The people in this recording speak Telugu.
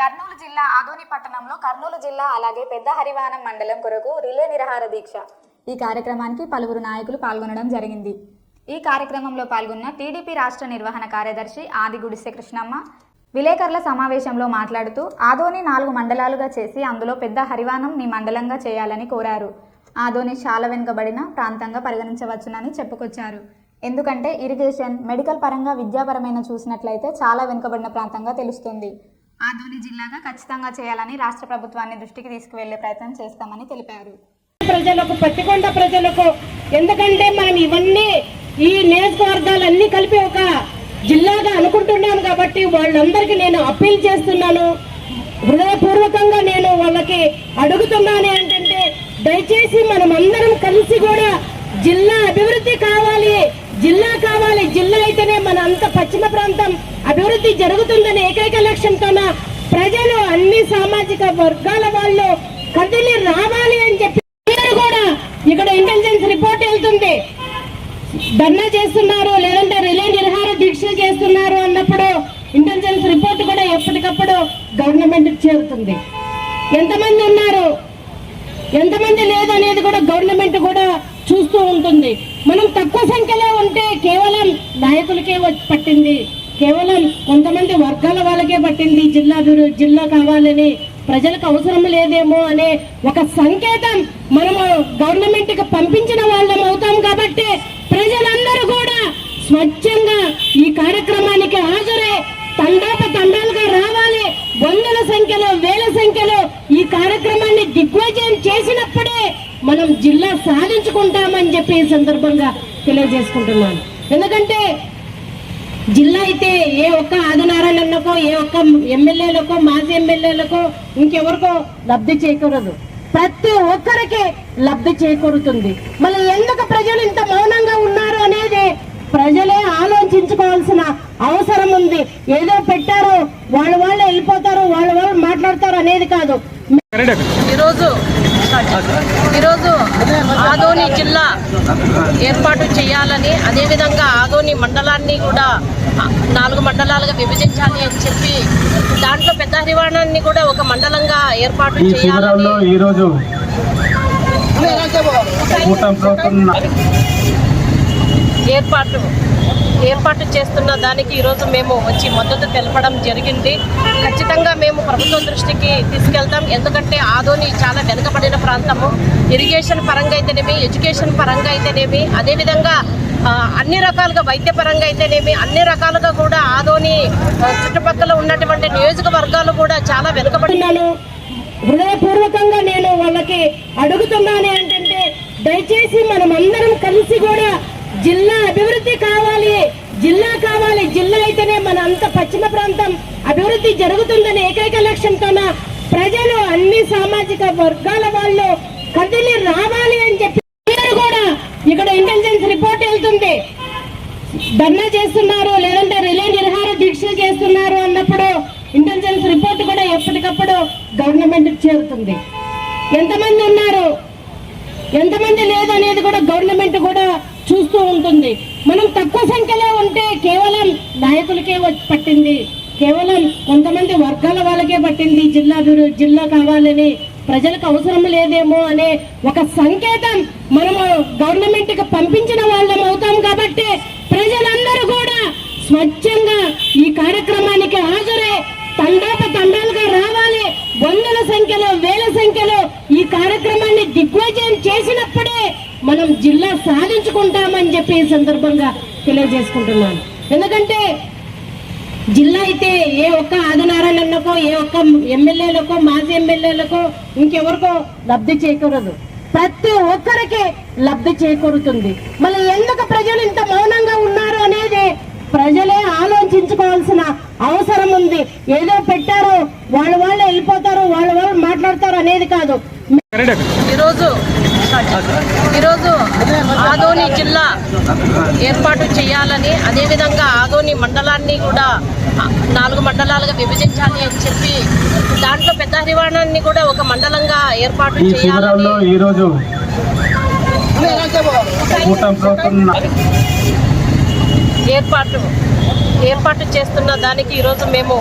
కర్నూలు జిల్లా ఆదోని పట్టణంలో కర్నూలు జిల్లా అలాగే పెద్ద హరివానం మండలం కొరకు రిలే నిరహార దీక్ష. ఈ కార్యక్రమానికి పలువురు నాయకులు పాల్గొనడం జరిగింది. ఈ కార్యక్రమంలో పాల్గొన్న టీడీపీ రాష్ట్ర నిర్వహణ కార్యదర్శి ఆది గుడిసె కృష్ణమ్మ విలేకరుల సమావేశంలో మాట్లాడుతూ ఆదోని నాలుగు మండలాలుగా చేసి అందులో పెద్ద హరివానం మీ మండలంగా చేయాలని కోరారు. ఆదోని చాలా వెనుకబడిన ప్రాంతంగా పరిగణించవచ్చునని చెప్పుకొచ్చారు. ఎందుకంటే ఇరిగేషన్ మెడికల్ పరంగా విద్యాపరమైన చూసినట్లయితే చాలా వెనుకబడిన ప్రాంతంగా తెలుస్తుంది. ఆదోని జిల్లాగా ఖచ్చితంగా చేయాలని రాష్ట్ర ప్రభుత్వాన్ని దృష్టికి తీసుకువెళ్ళే ప్రయత్నం చేస్తామని తెలిపారు. ప్రజలకు పత్తికొండ ప్రజలకు ఎందుకంటే మనం ఇవన్నీ ఈ నియోజకవర్గాలన్నీ కలిపి ఒక జిల్లాగా అనుకుంటున్నాను కాబట్టి వాళ్ళందరికీ నేను అప్పీల్ చేస్తున్నాను. హృదయపూర్వకంగా నేను వాళ్ళకి అడుగుతున్నాను ఏంటంటే దయచేసి మనం అందరం కలిసి కూడా జిల్లా అభివృద్ధి కావాలి జిల్లా కావాలి జిల్లా అయితేనే మన అంత పశ్చిమ ప్రాంతం అభివృద్ధి జరుగుతుందని ఏకైక లక్ష్యంతోన ప్రజలు అన్ని సామాజిక వర్గాల వాళ్ళు కదిలి రావాలి అని చెప్పి కూడా ఇక్కడ ఇంటెలిజెన్స్ రిపోర్ట్ వెళ్తుంది. ధర్నా చేస్తున్నారు లేదంటే రిలే నిర్హార దీక్షలు చేస్తున్నారు అన్నప్పుడు ఇంటెలిజెన్స్ రిపోర్ట్ కూడా ఎప్పటికప్పుడు గవర్నమెంట్ చేరుతుంది. ఎంతమంది ఉన్నారు? ఎంతమంది లేదు అనేది కూడా గవర్నమెంట్ కూడా చూస్తూ ఉంటుంది. మనం తక్కువ సంఖ్యలో ఉంటే కేవలం నాయకులకే పట్టింది. కేవలం కొంతమంది వర్గాల వాళ్ళకే పట్టింది జిల్లా జిల్లా కావాలని. ప్రజలకు అవసరం లేదేమో అనే ఒక సంకేతం మనము గవర్నమెంట్కి పంపించిన వాళ్ళం అవుతాం కాబట్టి ప్రజలందరూ కూడా స్వచ్ఛంగా ఈ కార్యక్రమానికి హాజరై తండాప తండాలుగా రావాలి. వందల సంఖ్యలో వేల సంఖ్యలో ఈ కార్యక్రమాన్ని దిగ్విజయం చేసినప్పుడే మనం జిల్లా సాధించుకుంటామని చెప్పి ఈ సందర్భంగా తెలియజేసుకుంటున్నాను. ఎందుకంటే జిల్లా అయితే ఏ ఒక్క ఆదినారాయణకో ఏ ఒక్క ఎమ్మెల్యేలకో మాజీ ఎమ్మెల్యేలకో ఇంకెవరికో లబ్ధి చేకూరదు. ప్రతి ఒక్కరికి లబ్ధి చేకూరుతుంది. మళ్ళీ ఎందుకు ప్రజలు ఇంత మౌనంగా ఉన్నారు అనేది ప్రజలే ఆలోచించుకోవాల్సిన అవసరం ఉంది. ఏదో పెట్టారో వాళ్ళు వాళ్ళు వెళ్ళిపోతారు వాళ్ళు వాళ్ళు మాట్లాడతారు అనేది కాదు. ఈరోజు ఈరోజు ఆదోని జిల్లా ఏర్పాటు చేయాలని అదేవిధంగా ఆదోని మండలాన్ని కూడా నాలుగు మండలాలుగా విభజించాలి అని చెప్పి దాంట్లో పెద్ద హరివాణాన్ని కూడా ఒక మండలంగా ఏర్పాటు ఈ చేయాలని ఈరోజు ఏర్పాటు ఏర్పాటు చేస్తున్న దానికి ఈరోజు మేము వచ్చి మద్దతు తెలపడం జరిగింది. ఖచ్చితంగా మేము ప్రభుత్వం దృష్టికి తీసుకెళ్తాం. ఎందుకంటే ఆదోని చాలా వెనుకబడిన ప్రాంతము. ఇరిగేషన్ పరంగా అయితేనేమి ఎడ్యుకేషన్ పరంగా అయితేనేమి అదేవిధంగా అన్ని రకాలుగా వైద్యపరంగా అయితేనేమి అన్ని రకాలుగా కూడా ఆదోని చుట్టుపక్కల ఉన్నటువంటి నియోజకవర్గాలు కూడా చాలా వెనుకబడుతున్నాను హృదయపూర్వకంగా నేను వాళ్ళకి అడుగుతున్నాను ఏంటంటే దయచేసి మనం అందరం కలిసి కూడా జిల్లా అభివృద్ధి కావాలి జిల్లా కావాలి జిల్లా అయితేనే మన అంత పశ్చిమ ప్రాంతం అభివృద్ధి జరుగుతుందని ఏకైక లక్ష్యంతోన ప్రజలు అన్ని సామాజిక వర్గాల వాళ్ళు కదిలి రావాలి అని చెప్పి ఇక్కడ ఇంటెలిజెన్స్ రిపోర్ట్ వెళ్తుంది. ధర్నా చేస్తున్నారు లేదంటే రిలే నిర్హార దీక్షలు చేస్తున్నారు అన్నప్పుడు ఇంటెలిజెన్స్ రిపోర్ట్ కూడా ఎప్పటికప్పుడు గవర్నమెంట్ చేరుతుంది. ఎంతమంది ఉన్నారు? ఎంతమంది లేదు అనేది కూడా గవర్నమెంట్ కూడా చూస్తూ ఉంటుంది. మనం తక్కువ సంఖ్యలో ఉంటే కేవలం నాయకులకే పట్టింది. కేవలం కొంతమంది వర్గాల వాళ్ళకే పట్టింది. జిల్లా జిల్లా కావాలని ప్రజలకు అవసరం లేదేమో అనే ఒక సంకేతం మనము గవర్నమెంట్కి పంపించిన వాళ్ళం అవుతాం కాబట్టి ప్రజలందరూ కూడా స్వచ్ఛంగా ఈ కార్యక్రమానికి హాజరై తండాప తండాలుగా రావాలి. వందల సంఖ్యలో వేల సంఖ్యలో ఈ కార్యక్రమాన్ని దిగ్విజయం చేసినప్పుడే మనం జిల్లా సాధించుకుంటామని చెప్పి ఈ సందర్భంగా తెలియజేసుకుంటున్నాను. ఎందుకంటే జిల్లా అయితే ఏ ఒక్క ఆదినారాయణకో ఏ ఒక్క ఎమ్మెల్యేలకో మాజీ ఎమ్మెల్యేలకో ఇంకెవరికో లబ్ధి చేకూరదు. ప్రతి ఒక్కరికి లబ్ధి చేకూరుతుంది. మళ్ళీ ఎందుకు ప్రజలు ఇంత మౌనంగా ఉన్నారు అనేది ప్రజలే ఆలోచించుకోవాల్సిన అవసరం ఉంది. ఏదో పెట్టారో వాళ్ళు వాళ్ళు వెళ్ళిపోతారు వాళ్ళు వాళ్ళు మాట్లాడతారు అనేది కాదు. ఈరోజు ఈరోజు ఆదోని జిల్లా ఏర్పాటు చేయాలని అదేవిధంగా ఆదోని మండలాన్ని కూడా నాలుగు మండలాలుగా విభజించాలి అని చెప్పి దాంట్లో పెద్ద హరివాణాన్ని కూడా ఒక మండలంగా ఏర్పాటు ఈరోజు ప్రభుత్వం ఏర్పాటు ఏర్పాటు చేస్తున్న దానికి ఈరోజు మేము